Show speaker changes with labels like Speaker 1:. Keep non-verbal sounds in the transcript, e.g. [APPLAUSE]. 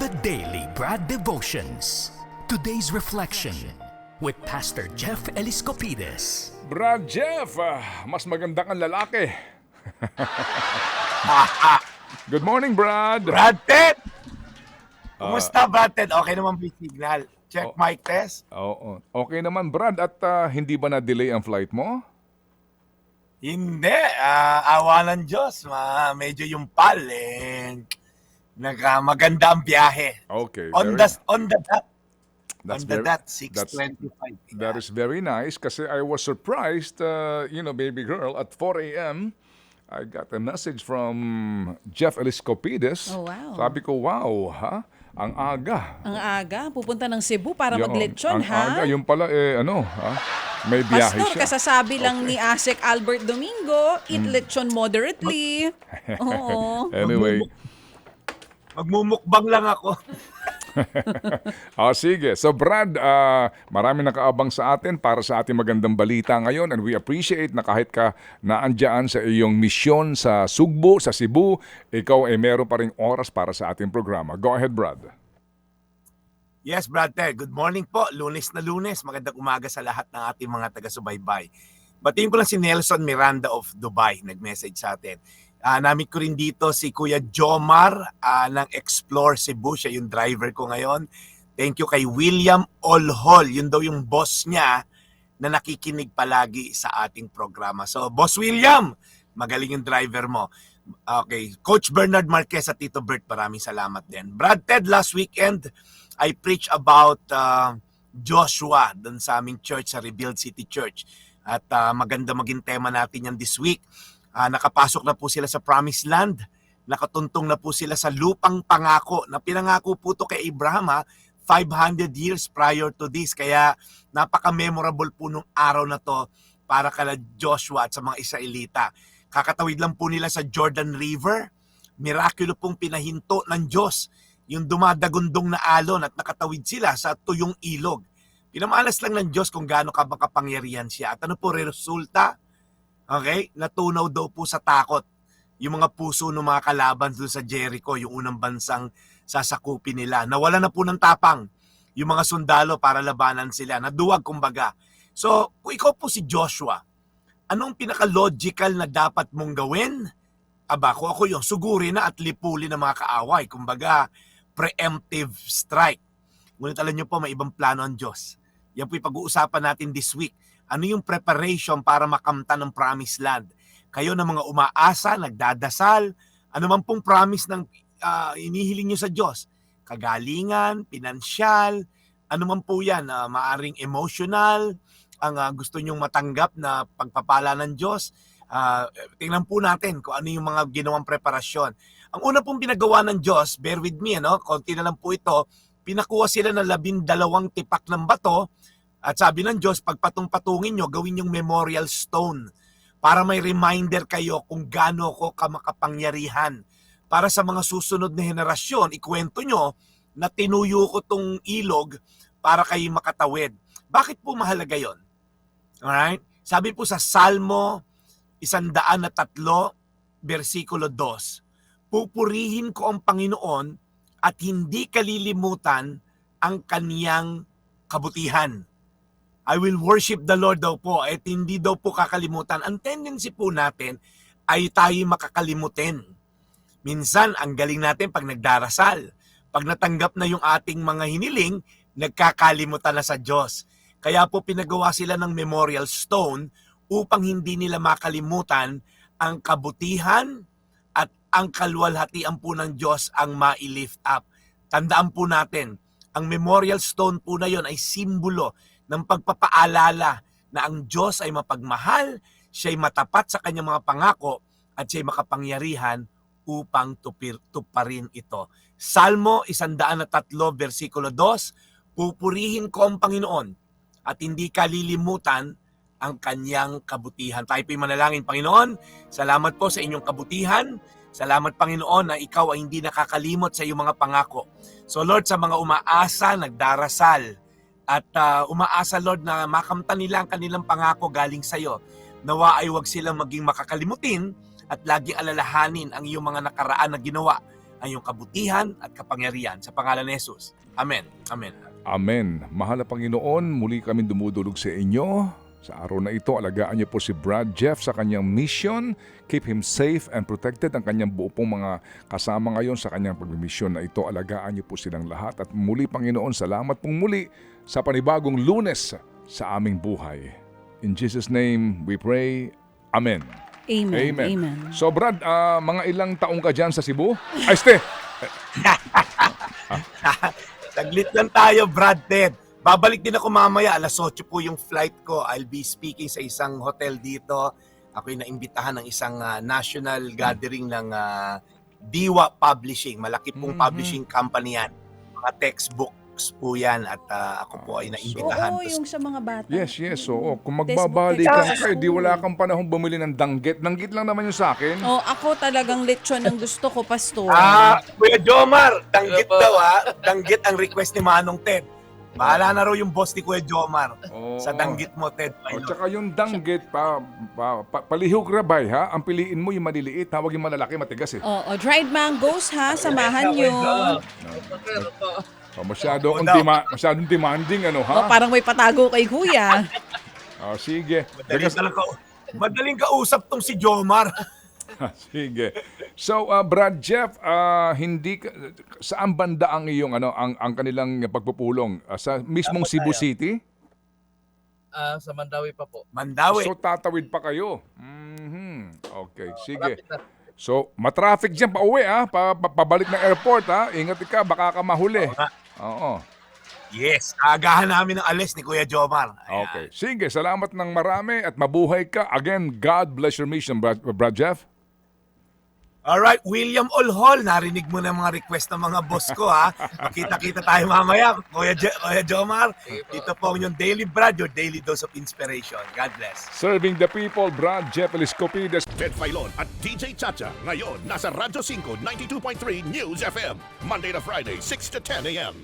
Speaker 1: The Daily Brad Devotions. Today's reflection with Pastor Jeff Eliscopides.
Speaker 2: Brad Jeff, ah, mas maganda kang lalaki. [LAUGHS] Good morning, Brad.
Speaker 3: Brad Ted! Kumusta, Brad Ted? Okay naman ba yung signal? Check
Speaker 2: Oh.
Speaker 3: mic test?
Speaker 2: Oo, okay naman, Brad. At ah, hindi ba na-delay ang flight mo?
Speaker 3: Hindi. Ah, awa ng Diyos. Ma, medyo yung pal, eh. Nagka, maganda ang biyahe.
Speaker 2: Okay.
Speaker 3: On the, on the dot.
Speaker 2: that's
Speaker 3: on the
Speaker 2: very-
Speaker 3: dot,
Speaker 2: that's-
Speaker 3: 6.25.
Speaker 2: That is very nice kasi I was surprised, uh, you know, baby girl, at 4 a.m., I got a message from Jeff Eliscopides.
Speaker 4: Oh, wow.
Speaker 2: Sabi ko, wow, ha? Ang aga.
Speaker 4: Ang aga, pupunta ng Cebu para
Speaker 2: Yun,
Speaker 4: maglechon,
Speaker 2: ang
Speaker 4: ha?
Speaker 2: aga, yung pala, eh, ano, ha? May biyahe
Speaker 4: Pastor,
Speaker 2: siya.
Speaker 4: kasasabi lang ni Asek Albert Domingo, eat
Speaker 2: Hmm.
Speaker 4: lechon moderately. [LAUGHS] Oo.
Speaker 2: Anyway, [LAUGHS]
Speaker 3: Magmumukbang lang ako. [LAUGHS]
Speaker 2: Ah, sige. So Brad, ah, marami nakaabang sa atin para sa ating magandang balita ngayon and we appreciate na kahit ka naandyan sa iyong misyon sa Sugbo, sa Cebu, ikaw ay meron pa rin oras para sa ating programa. Go ahead, Brad.
Speaker 3: Yes, Brad Ted. Good morning po. Lunes na lunes. Magandang umaga sa lahat ng ating mga taga-subaybay. Batiin ko lang si Nelson Miranda of Dubai. Nag-message sa atin. Ah, namit ko rin dito si Kuya Jomar ah, ng Explore Cebu. Siya yung driver ko ngayon. Thank you kay William Olhol. Yun daw yung boss niya na nakikinig palagi sa ating programa. So, Boss William, magaling yung driver mo. Okay. Coach Bernard Marquez at Tito Bert, maraming salamat din. Brad Ted, last weekend, I preach about uh, Joshua dun sa aming church, sa Rebuild City Church. At uh, maganda maging tema natin yan this week. Ah, nakapasok na po sila sa Promised Land. Nakatuntong na po sila sa lupang pangako na pinangako po to kay Abraham ha, 500 years prior to this. Kaya napaka-memorable po nung araw na to para kala Joshua at sa mga Israelita. Kakatawid lang po nila sa Jordan River. Mirakulo pong pinahinto ng Diyos yung dumadagundong na alon at nakatawid sila sa tuyong ilog. Pinamalas lang ng Diyos kung gaano ka makapangyarihan siya. At ano po resulta? Okay? Natunaw daw po sa takot yung mga puso ng mga kalaban doon sa Jericho, yung unang bansang sasakupin nila. Nawala na po ng tapang yung mga sundalo para labanan sila. Naduwag kumbaga. So, kung ikaw po si Joshua, anong pinaka-logical na dapat mong gawin? Aba, kung ako yung suguri na at lipuli ng mga kaaway. Kumbaga, preemptive strike. Ngunit alam nyo po, may ibang plano ang Diyos. Yan po pag-uusapan natin this week. Ano yung preparation para makamta ng promised land? Kayo na mga umaasa, nagdadasal, ano man pong promise ng ah, inihiling nyo sa Diyos. Kagalingan, pinansyal, ano man po yan, ah, maaring emotional, ang ah, gusto nyong matanggap na pagpapala ng Diyos. Ah, tingnan po natin kung ano yung mga ginawang preparasyon. Ang una pong pinagawa ng Diyos, bear with me, ano, konti na lang po ito, pinakuha sila ng labindalawang tipak ng bato at sabi ng Diyos, pagpatong-patungin nyo, gawin yung memorial stone para may reminder kayo kung gaano ko kamakapangyarihan. Para sa mga susunod na henerasyon, ikwento nyo na tinuyo ko tong ilog para kayo makatawid. Bakit po mahalaga yon? Alright? Sabi po sa Salmo, isandaan na tatlo, versikulo 2, pupurihin ko ang Panginoon at hindi kalilimutan ang kaniyang kabutihan. I will worship the Lord daw po at hindi daw po kakalimutan. Ang tendency po natin ay tayo makakalimutin. Minsan, ang galing natin pag nagdarasal. Pag natanggap na yung ating mga hiniling, nagkakalimutan na sa Diyos. Kaya po pinagawa sila ng memorial stone upang hindi nila makalimutan ang kabutihan at ang kalwalhatian po ng Diyos ang ma-lift up. Tandaan po natin, ang memorial stone po na yon ay simbolo ng pagpapaalala na ang Diyos ay mapagmahal, siya ay matapat sa kanyang mga pangako at siya ay makapangyarihan upang tupir, tuparin ito. Salmo 103 versikulo 2, pupurihin ko ang Panginoon at hindi kalilimutan ang kanyang kabutihan. Tayo po'y manalangin, Panginoon. Salamat po sa inyong kabutihan. Salamat, Panginoon, na ikaw ay hindi nakakalimot sa iyong mga pangako. So, Lord, sa mga umaasa, nagdarasal, at ah, umaasa, Lord, na makamtan nila ang kanilang pangako galing sa iyo. Nawa ay wag silang maging makakalimutin at laging alalahanin ang iyong mga nakaraan na ginawa ang iyong kabutihan at kapangyarihan sa pangalan ni Jesus. Amen. Amen.
Speaker 2: Amen. Mahal na Panginoon, muli kami dumudulog sa inyo. Sa araw na ito, alagaan niyo po si Brad Jeff sa kanyang mission. Keep him safe and protected. Ang kanyang buo pong mga kasama ngayon sa kanyang pagmimisyon na ito. Alagaan niyo po silang lahat. At muli, Panginoon, salamat pong muli sa panibagong lunes sa aming buhay. In Jesus' name, we pray. Amen.
Speaker 4: Amen.
Speaker 2: Amen.
Speaker 4: Amen.
Speaker 2: So Brad, ah, mga ilang taong ka dyan sa Cebu? Ay, ste! [LAUGHS]
Speaker 3: Saglit lang tayo, Brad Ted. Babalik din ako mamaya. Alas 8 po yung flight ko. I'll be speaking sa isang hotel dito. Ako'y naimbitahan ng isang ah, national gathering ng ah, Diwa Publishing. Malaki pong
Speaker 2: Mhm.
Speaker 3: publishing company yan. Mga textbooks po yan at ah, ako po ay naimbitahan.
Speaker 4: Oo,
Speaker 3: to
Speaker 4: yung sa mga bata.
Speaker 2: Yes, yes. Oo. Kung
Speaker 4: textbook.
Speaker 2: ka, eh, di wala kang panahon bumili ng danggit. Danggit lang naman yung sa akin.
Speaker 4: Oh, ako talagang lechon ang gusto ko, pastor.
Speaker 3: Ah, Kuya Jomar, danggit daw ha. Danggit ang request ni Manong Ted. Bahala na raw yung boss ni Kuya Jomar
Speaker 2: Oo.
Speaker 3: sa danggit mo, Ted.
Speaker 2: O, tsaka yung danggit, pa, pa, pa, palihog rabay, ha? Ang piliin mo yung maliliit, tawag yung malalaki, matigas eh.
Speaker 4: Oo, dried mangoes ha, samahan nyo.
Speaker 2: O, masyado,
Speaker 3: Oo
Speaker 2: kung
Speaker 3: daw.
Speaker 2: dema, masyadong demanding, ano,
Speaker 4: Oh,
Speaker 2: ha?
Speaker 4: parang may patago kay kuya. [LAUGHS]
Speaker 2: O, sige.
Speaker 3: Madaling,
Speaker 2: Because-
Speaker 3: ka, madaling kausap tong si Jomar. [LAUGHS] [LAUGHS]
Speaker 2: Sige. So, uh, Brad Jeff, uh, hindi ka- saan banda ang iyong ano ang ang kanilang pagpupulong Uh, sa mismong Cebu
Speaker 5: tayo.
Speaker 2: City?
Speaker 5: Ah, sa Mandawi pa po.
Speaker 3: Mandawi.
Speaker 2: So tatawid pa kayo. Mhm. Okay, sige.
Speaker 5: Malapit na.
Speaker 2: So, matraffic diyan pauwi ah, pa, pa- pabalik ng airport ah. Ingat ka, baka ka mahuli.
Speaker 3: Oo. yes, agahan namin ng alis ni Kuya Jomar. Ayan.
Speaker 2: Okay. Sige, salamat ng marami at mabuhay ka. Again, God bless your mission, Brad, Brad Jeff.
Speaker 3: Alright, William Olhol, narinig mo na mga request ng mga boss ko ha. Kita-kita tayo mamaya, Kuya, Je- Kuya Jomar. Dito po inyong Daily Brad, your daily dose of inspiration. God bless.
Speaker 2: Serving the people, Brad Jeff Eliscopides.
Speaker 6: Ted Filon at DJ Chacha. Ngayon, nasa Radyo 5, 92.3 News FM. Monday to Friday, 6 to 10 a.m.